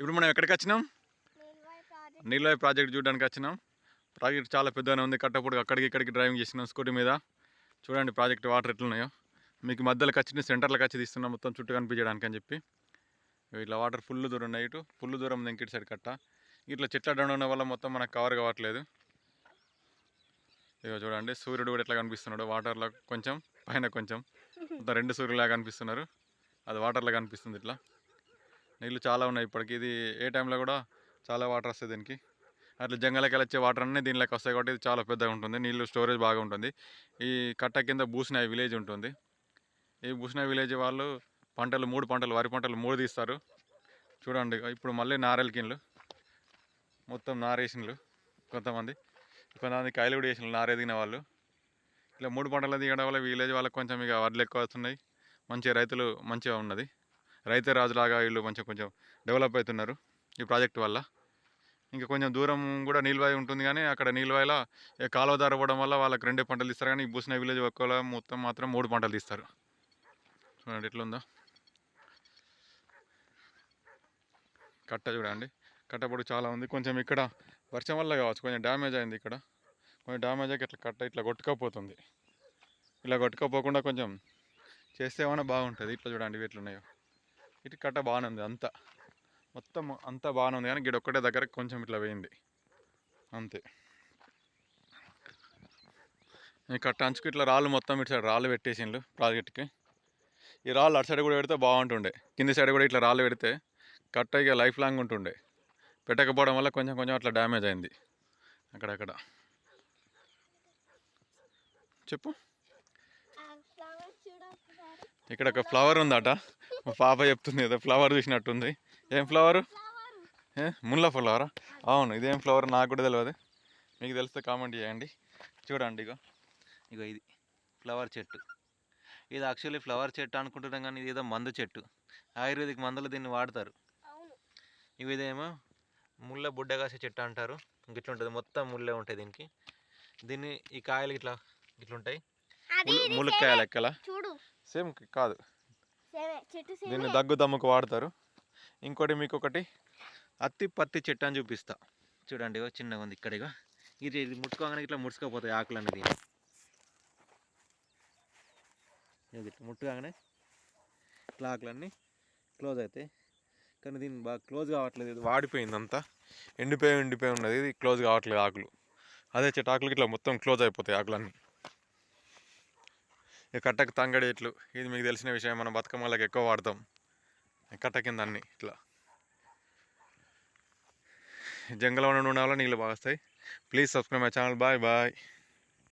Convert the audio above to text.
ఇప్పుడు మనం ఎక్కడికి వచ్చినాం? నీళ్ళ ప్రాజెక్ట్ చూడడానికి వచ్చినాం. ప్రాజెక్ట్ చాలా పెద్దగానే ఉంది. కట్టప్పుడు అక్కడికి ఇక్కడికి డ్రైవింగ్ చేసినాం స్కూటీ మీద. చూడండి ప్రాజెక్ట్ వాటర్ ఎట్లున్నాయో. మీకు మధ్యలోకి వచ్చి సెంటర్లోకి వచ్చి తీస్తున్నాం మొత్తం చుట్టూ కనిపించడానికి అని చెప్పి. ఇట్లా వాటర్ ఫుల్ దూరం ఉన్నాయి. ఇటు ఫుల్ దూరం ఉంది ఇంకటి సైడ్ కట్ట. ఇట్లా చెట్ల దండ ఉండడం వల్ల మొత్తం మనకు కవర్ కావట్లేదు. ఇక చూడండి సూర్యుడు కూడా ఎట్లా కనిపిస్తున్నాడు? వాటర్లో కొంచెం పైన కొంచెం. మొత్తం రెండు సూర్యులాగా కనిపిస్తున్నారు. అది వాటర్లో కనిపిస్తుంది ఇట్లా. నీళ్ళు చాలా ఉన్నాయి ఇప్పటికి. ఇది ఏ టైంలో కూడా చాలా వాటర్ వస్తుంది దీనికి. అట్లా జంగలకి వచ్చే వాటర్ అన్నీ దీనిలోకి వస్తాయి కాబట్టి ఇది చాలా పెద్దగా ఉంటుంది. నీళ్ళు స్టోరేజ్ బాగా ఉంటుంది. ఈ కట్ట కింద బూసినాయి విలేజ్ ఉంటుంది. ఈ బూసినాయి విలేజ్ వాళ్ళు పంటలు మూడు పంటలు వరి పంటలు మూడు తీస్తారు. చూడండి ఇప్పుడు మళ్ళీ నారెలకిన్లు మొత్తం నారేసిన్లు కొంతమంది. కొంతమంది కాయలు కూడా వేసిన నారెదిగిన వాళ్ళు. ఇట్లా మూడు పంటలు దిగడం వల్ల విలేజ్ వాళ్ళకి కొంచెం ఇక వడ్లు ఎక్కువ వస్తున్నాయి. మంచిగా రైతులు మంచిగా ఉన్నది. రైతే రాజులాగా వీళ్ళు కొంచెం కొంచెం డెవలప్ అవుతున్నారు ఈ ప్రాజెక్ట్ వల్ల. ఇంకా కొంచెం దూరం కూడా నీల్వాయి ఉంటుంది కానీ అక్కడ నీల్వాయిలో కాలువ దారి వల్ల వాళ్ళకి రెండే పంటలు తీస్తారు కానీ ఈ బూసిన విలేజ్ ఒక్కలో మొత్తం మాత్రం మూడు పంటలు తీస్తారు. చూడండి ఎట్లుందో. కట్ట చూడండి. కట్ట పొడుగు చాలా ఉంది. కొంచెం ఇక్కడ వర్షం వల్ల కావచ్చు. కొంచెం డ్యామేజ్ అయింది ఇక్కడ. కొంచెం డ్యామేజ్ అయ్యి ఇట్లా కట్ట ఇట్లా కొట్టుకపోతుంది. ఇలా కొట్టుకపోకుండా కొంచెం చేస్తే ఏమైనా బాగుంటుంది. ఇట్లా చూడండి ఇవి ఎట్లున్నాయో. ఇటు కట్ట బాగానే ఉంది అంతా. మొత్తం అంతా బాగానే ఉంది కానీ గిడ ఒక్కటే దగ్గర కొంచెం ఇట్లా పోయింది అంతే. ఈ కట్ట అంచుకు ఇట్లా రాళ్ళు మొత్తం ఇటు సైడ్ రాళ్ళు పెట్టేసిండ్రు ప్రాజెక్ట్కి. ఈ రాళ్ళు అటు సైడ్ కూడా పెడితే బాగుంటుండే. కింది సైడ్ కూడా ఇట్లా రాళ్ళు పెడితే కట్ట ఇక లైఫ్ లాంగ్ ఉంటుండే. పెట్టకపోవడం వల్ల కొంచెం కొంచెం అట్లా డ్యామేజ్ అయింది. అక్కడక్కడ. చెప్పు. ఇక్కడ ఒక ఫ్లవర్ ఉందట. మా పాప చెప్తుంది ఏదో ఫ్లవర్ చూసినట్టుంది. ఏం ఫ్లవర్? ముల్ల ఫ్లవరా? అవును ఇదేం ఫ్లవర్ నాకు కూడా తెలియదు మీకు తెలిస్తే కామెంట్ చేయండి. చూడండి ఇగో. ఇగో ఇది. ఫ్లవర్ చెట్టు. ఇది యాక్చువల్లీ ఫ్లవర్ చెట్టు అనుకుంటున్నాం కానీ ఇది ఏదో మందు చెట్టు. ఆయుర్వేదిక్ మందులు దీన్ని వాడతారు. ఇవి ఇదేమో ముళ్ళ బుడ్డ కాసే చెట్టు అంటారు. ఉంటుంది. మొత్తం ముళ్ళే ఉంటాయి దీనికి. దీన్ని ఈ కాయలు ఇట్లా ఇట్లుంటాయి. లెక్కల? చూడు. సేమ్ కాదు. దీన్ని దగ్గు దమ్ముకు వాడతారు. ఇంకోటి మీకు ఒకటి అత్తి పత్తి చెట్టు అని చూపిస్తా. చూడండి ఇగో చిన్నగా ఉంది ఇక్కడ ఇది ఇది ముట్టుకోగానే ఇట్లా ముడుచుకోపోతాయి ఆకులు అనేది ఇది ఇట్లా ముట్టుకోగానే ఇట్లా ఆకులన్నీ క్లోజ్ అవుతాయి. కానీ దీన్ని బాగా క్లోజ్ కావట్లేదు ఇది వాడిపోయింది అంతా ఎండిపోయి ఎండిపోయి ఉన్నది ఇది క్లోజ్ కావట్లేదు ఆకులు. అదే చెట్టు ఆకులకి ఇట్లా మొత్తం క్లోజ్ అయిపోతాయి ఆకులన్నీ. కట్టకు తంగడి ఇట్లు. ఇది మీకు తెలిసిన విషయం మనం బతుకమ్మలకు ఎక్కువ వాడతాం. కట్ట కింద అన్ని ఇట్లా. జంగలం వన ఉండాలో నీళ్ళు బాగా వస్తాయి please subscribe my channel bye bye